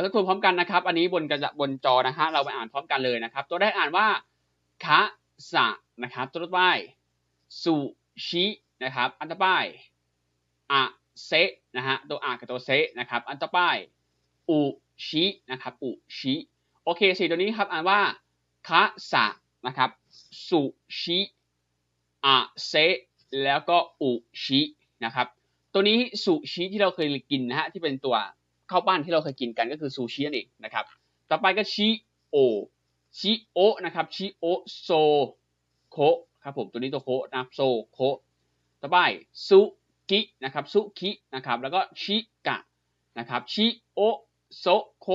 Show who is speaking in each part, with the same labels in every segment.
Speaker 1: เราจะทวนพร้อมกันนะครับ อันนี้บนกระจะบนจอนะฮะเราไปอ่านพร้อมกันเลยนะครับ ตัวแรกอ่านว่าคะสะนะครับ ตัวต่อไปสุชินะครับ อันต่อไปอะเซะนะฮะตัวอะกับตัวเซะนะครับ อันต่อไปอุชินะครับอุชิโอเคสี่ตัวนี้ครับอ่านว่าคะสะนะครับสุชิอะเซะแล้วก็อุชินะครับ ตัวนี้สุชิที่เราเคยกินนะฮะที่เป็นตัว ข้าวปั้นที่เราเคยกินกันก็คือซูชินั่นเองนะครับ ต่อไปก็ชิโอชิโอนะครับชิโอโซโคครับผมตัวนี้ตัวโคนะโซโคต่อไปซุกินะครับซุกินะครับแล้วก็ชิกะนะครับชิโอโซโค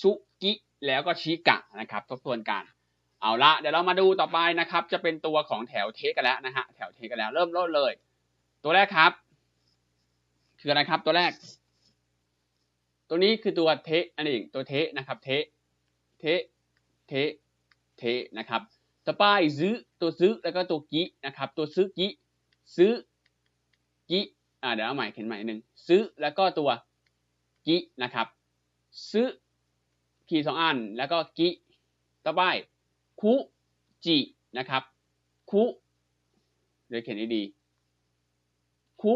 Speaker 1: ซุกิแล้วก็ชิกะนะครับทบทวนกันเอาละเดี๋ยวเรามาดูต่อไปนะครับ จะเป็นตัวของแถวเทกันแล้วนะฮะแถวเทกันแล้วเริ่มเริ่มเลย ตัวแรกครับ คืออะไรครับตัวแรก ตัวนี้คือตัวเทอันเองตัวเทนะครับเทเทเทเทนะครับต่อไปซื้อตัวซื้อแล้วก็ตัวกินะครับตัวซื้อกิซื้อกิอ่าเดี๋ยวเอาใหม่เขียนใหม่หนึ่งซื้อแล้วก็ตัวกินะครับซื้อขีดสองอันแล้วก็กิต่อไปคุจินะครับคุเดี๋ยวเขียนดีๆคุ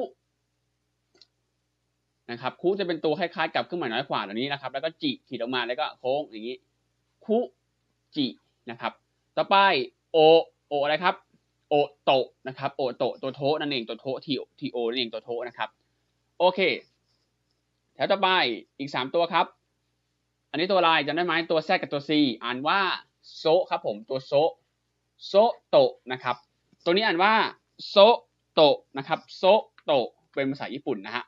Speaker 1: นะครับคุจะเป็นตัวคล้ายๆกับเครื่องหมายน้อยกว่าแบบนี้นะครับ แล้วก็จิขีดออกมาแล้วก็โค้งอย่างนี้คุจินะครับ ต่อไปโอโออะไรครับโอโตะนะครับโอโตะตัวโทนั่นเองตัวโททีทีโอนั่นเองตัวโทนะครับโอเคแถวต่อไปอีกสามตัวครับ อันนี้ตัวอะไรจำได้ไหมตัวแซกับตัวซีอ่านว่าโซครับผมตัวโซโซโตะนะครับ ตัวนี้อ่านว่าโซโตะนะครับโซโตะเป็นภาษาญี่ปุ่นนะฮะ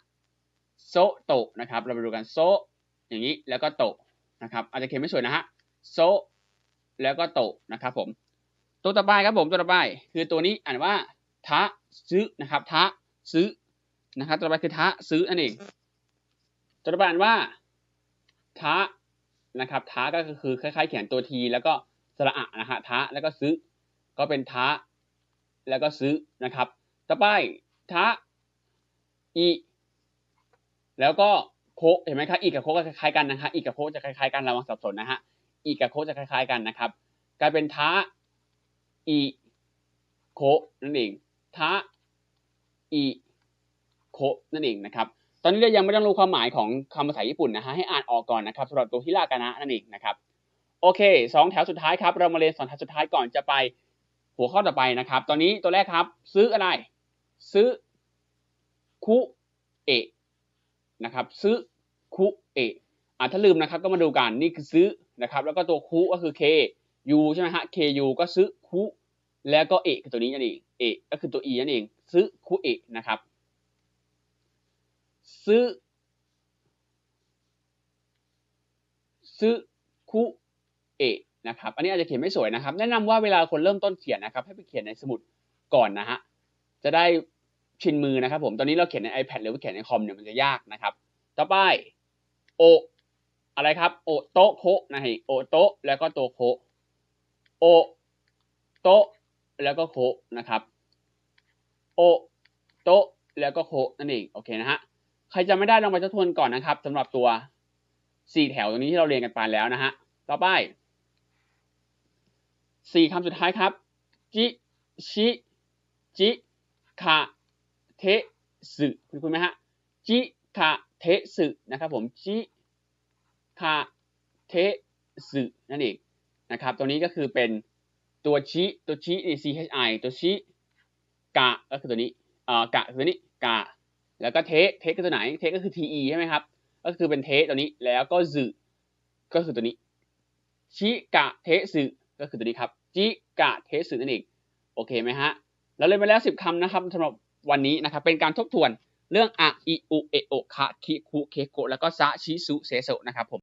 Speaker 1: โซโตะนะครับ เราไปดูกันโซอย่างนี้แล้วก็โตะนะครับอาจจะเขียนไม่สวยนะฮะโซแล้วก็โตะนะครับผมตัวต่อไปครับผมตัวต่อไปคือตัวนี้อ่านว่าทะซื้อนะครับทะซื้อนะครับตัวต่อไปคือทะซื้อนั่นเองตัวต่อไปอ่านว่าทะนะครับทะก็คือคล้ายๆเขียนตัวทีแล้วก็สระอะนะฮะทะแล้วก็ซื้อก็เป็นทะแล้วก็ซื้อนะครับ ต่อไปทะอี แล้วก็โคเห็นไหมครับอีกกับโคก็คล้ายๆกันนะฮะอีกกับโคจะคล้ายๆกันระวังสับสนนะฮะอีกกับโคจะคล้ายๆกันนะครับ กลายเป็นทะอีโคนั่นเองทะอีโคนั่นเองนะครับ ตอนนี้เรายังไม่ต้องรู้ความหมายของคำภาษาญี่ปุ่นนะฮะให้อ่านออกก่อนนะครับสำหรับตัวฮิรากานะนั่นเองนะครับโอเคสองแถวสุดท้ายครับ เรามาเรียนสองแถวสุดท้ายก่อนจะไปหัวข้อต่อไปนะครับ ตอนนี้ตัวแรกครับ ซื้ออะไร ซื้อคุเอะ นะครับซื้อคุเอะอะถ้าลืมนะครับก็มาดูกันนี่คือซื้อนะครับแล้วก็ตัวคุก็คือ k u ใช่ไหมฮะ k u ก็ซื้อคุแล้วก็เอะคือตัวนี้นั่นเองเอะก็คือตัว e นั่นเองซื้อคุเอะนะครับซื้อซื้อคุเอะนะครับอันนี้อาจจะเขียนไม่สวยนะครับ แนะนำว่าเวลาคนเริ่มต้นเขียนนะครับ ให้ไปเขียนในสมุดก่อนนะฮะจะได้ ชินมือนะครับผมตอนนี้เราเขียนใน iPad หรือว่าเขียนในคอมเนี่ยมันจะยากนะครับ ต่อไปโออะไรครับ โอโตโคนะฮะโอโตแล้วก็โตโคโอโตแล้วก็โคนะครับโอโตแล้วก็โคนั่นเองโอเคนะฮะใครจะไม่ได้ลองไปทบทวนก่อนนะครับสำหรับตัวสี่แถวตรงนี้ที่เราเรียนกันไปแล้วนะฮะต่อไปสี่คำสุดท้ายครับจิชิจิคา เทสึคุณคุณไหมฮะจิคาเทสึนะครับผมจิคาเทสึนั่นเองนะครับตัวนี้ก็คือเป็นตัวชิตัวชินี่ C H I ตัวชิกะก็คือตัวนี้เอ่อกะคือตัวนี้กะแล้วก็เทเทคือตัวไหนเทก็คือ T E ใช่ไหมครับก็คือเป็นเทตัวนี้แล้วก็สึก็คือตัวนี้ชิกะเทสึก็คือตัวนี้ครับจิกะเทสึนั่นเองโอเคไหมฮะเราเรียนไปแล้วสิบคำนะครับสำหรับ วันนี้นะครับเป็นการทบทวนเรื่องอะอิอุเอโอคะคิคุเคโกแล้วก็ซะชิสุเซโซนะครับผม